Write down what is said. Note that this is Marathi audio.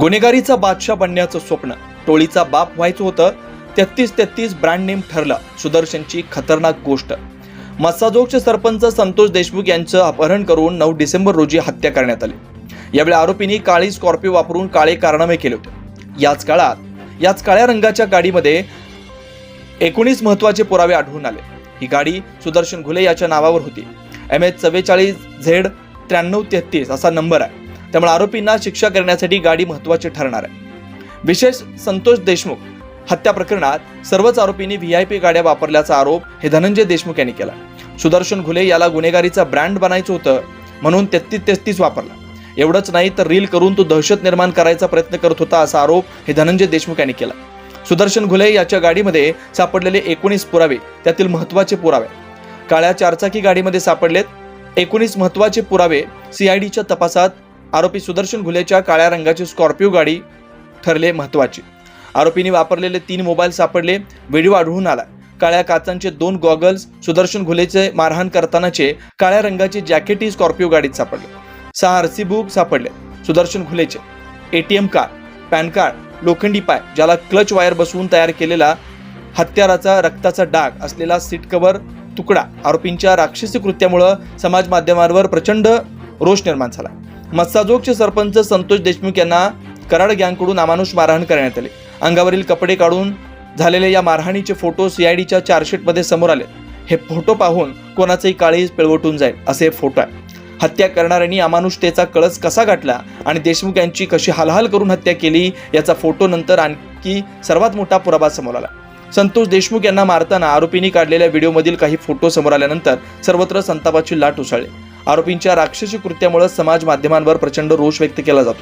गुन्हेगारीचा बादशाह बनण्याचं स्वप्न. टोळीचा बाप व्हायचं होतं तेहतीस तेहतीस ब्रँड नेम ठरलं सुदर्शनची खतरनाक गोष्ट. मस्साजोगचे सरपंच संतोष देशमुख यांचं अपहरण करून नऊ डिसेंबर रोजी हत्या करण्यात आली. यावेळी आरोपींनी काळी स्कॉर्पिओ वापरून काळे कारनामे केले होते. याच काळात याच काळ्या रंगाच्या गाडीमध्ये एकोणीस महत्त्वाचे पुरावे आढळून आले. ही गाडी सुदर्शन घुले याच्या नावावर होती. एम एच चव्वेचाळीस झेड त्र्याण्णव तेहतीस असा नंबर आहे. त्यामुळे आरोपींना शिक्षा करण्यासाठी गाडी महत्वाची ठरणार आहे. विशेष संतोष देशमुख हत्या प्रकरणात सर्वच आरोपींनी व्ही आय पी गाड्या वापरल्याचा आरोप हे धनंजय देशमुख यांनी केला. सुदर्शन घुले याला गुन्हेगारीचा ब्रँड बनायचं होतं म्हणून तेहतीस तेहतीस वापरला. एवढंच नाही तर रील करून तो दहशत निर्माण करायचा प्रयत्न करत होता असा आरोप हे धनंजय देशमुख यांनी केला. सुदर्शन घुले याच्या गाडीमध्ये सापडलेले एकोणीस पुरावे त्यातील महत्त्वाचे पुरावे. काळ्या चारचाकी गाडीमध्ये सापडलेत एकोणीस महत्त्वाचे पुरावे सीआयडीच्या तपासात आरोपी सुदर्शन घुलेच्या काळ्या रंगाची स्कॉर्पिओ गाडी ठरले महत्त्वाची आरोपीने वापरलेले तीन मोबाईल सापडले व्हिडिओ आढळून आला. काळ्या काचांचे दोन गॉगल्स सुदर्शन घुलेचे मारहाण करतानाचे काळ्या रंगाचे जॅकेटही स्कॉर्पिओ गाडीत सापडले. सहा आरसी बुक सापडले. सुदर्शन घुलेचे. एटीएम कार्ड पॅन कार्ड लोखंडी पाय ज्याला क्लच वायर बसवून तयार केलेला हत्याराचा रक्ताचा डाग असलेला सीट कव्हर तुकडा आरोपींच्या राक्षसी कृत्यामुळं समाज माध्यमांवर प्रचंड रोष निर्माण झाला. मत्साजोगचे सरपंच संतोष देशमुख यांना कराड गँगकडून अमानुष मारहाण करण्यात आले. अंगावरील कपडे काढून झालेल्या या मारहाणीचे फोटो सीआयडीच्या चार्जशीटमध्ये समोर आले. हे फोटो पाहून कोणाचंही काळीज पिळवटून जाईल असे फोटो आहे. हत्या करणाऱ्यांनी अमानुषतेचा कळस कसा गाठला आणि देशमुख यांची कशी हालहाल करून हत्या केली याचा फोटो नंतर आणखी सर्वात मोठा पुरावा समोर आला. संतोष देशमुख यांना मारताना आरोपींनी काढलेल्या व्हिडिओमधील काही फोटो समोर आल्यानंतर सर्वत्र संतापाची लाट उसळली. आरोपींच्या राक्षसी कृत्यामुळे समाज माध्यमांवर प्रचंड रोष व्यक्त केला जातोय.